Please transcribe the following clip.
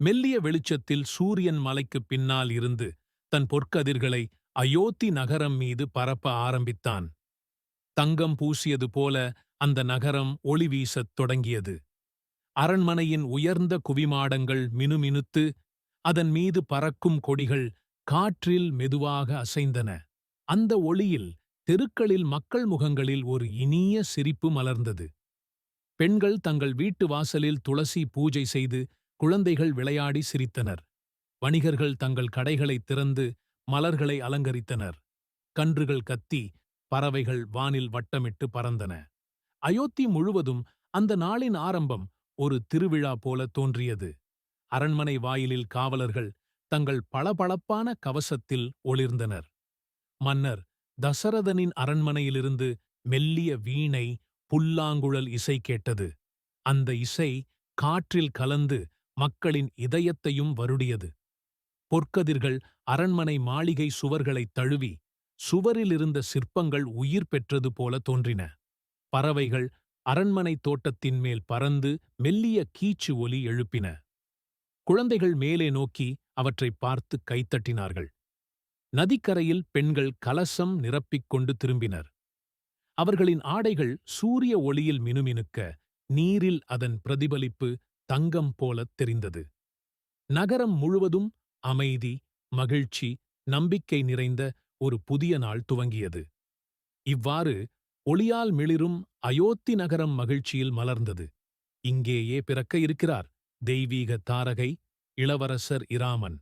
மெல்லிய வெளிச்சத்தில் சூரியன் மலைக்குப் பின்னால் இருந்து தன் பொற்கதிர்களை அயோத்தி நகரம் மீது பரப்ப ஆரம்பித்தான். தங்கம் பூசியது போல அந்த நகரம் ஒளி வீசத் தொடங்கியது. அரண்மனையின் உயர்ந்த குவிமாடங்கள் மினுமினுத்து அதன் மீது பறக்கும் கொடிகள் காற்றில் மெதுவாக அசைந்தன. அந்த ஒளியில் தெருக்களில் மக்கள் முகங்களில் ஒரு இனிய சிரிப்பு மலர்ந்தது. பெண்கள் தங்கள் வீட்டு வாசலில் துளசி பூஜை செய்து குழந்தைகள் விளையாடி சிரித்தனர். வணிகர்கள் தங்கள் கடைகளை திறந்து மலர்களை அலங்கரித்தனர். கன்றுகள் கத்தி பறவைகள் வானில் வட்டமிட்டு பறந்தன. அயோத்தி முழுவதும் அந்த நாளின் ஆரம்பம் ஒரு திருவிழா போல தோன்றியது. அரண்மனை வாயிலில் காவலர்கள் தங்கள் பளபளப்பான கவசத்தில் ஒளிர்ந்தனர். மன்னர் தசரதனின் அரண்மனையிலிருந்து மெல்லிய வீணை புல்லாங்குழல் இசை கேட்டது. அந்த இசை காற்றில் கலந்து மக்களின் இதயத்தையும் வருடியது. பொற்கதிர்கள் அரண்மனை மாளிகை சுவர்களைத் தழுவி சுவரிலிருந்த சிற்பங்கள் உயிர் பெற்றது போல தோன்றின. பறவைகள் அரண்மனை தோட்டத்தின் மேல் பறந்து மெல்லிய கீச்சு ஒலி எழுப்பின. குழந்தைகள் மேலே நோக்கி அவற்றைப் பார்த்து கைத்தட்டினார்கள். நதிக்கரையில் பெண்கள் கலசம் நிரப்பிக் கொண்டு திரும்பினர். அவர்களின் ஆடைகள் சூரிய ஒளியில் மினுமினுக்க நீரில் அதன் பிரதிபலிப்பு தங்கம் போலத் தெரிந்தது. நகரம் முழுவதும் அமைதி மகிழ்ச்சி நம்பிக்கை நிறைந்த ஒரு புதிய நாள் துவங்கியது. இவ்வாறு ஒளியால் மிளிரும் அயோத்தி நகரம் மகிழ்ச்சியில் மலர்ந்தது. இங்கேயே பிறக்க இருக்கிறார் தெய்வீக தாரகை இளவரசர் இராமன்.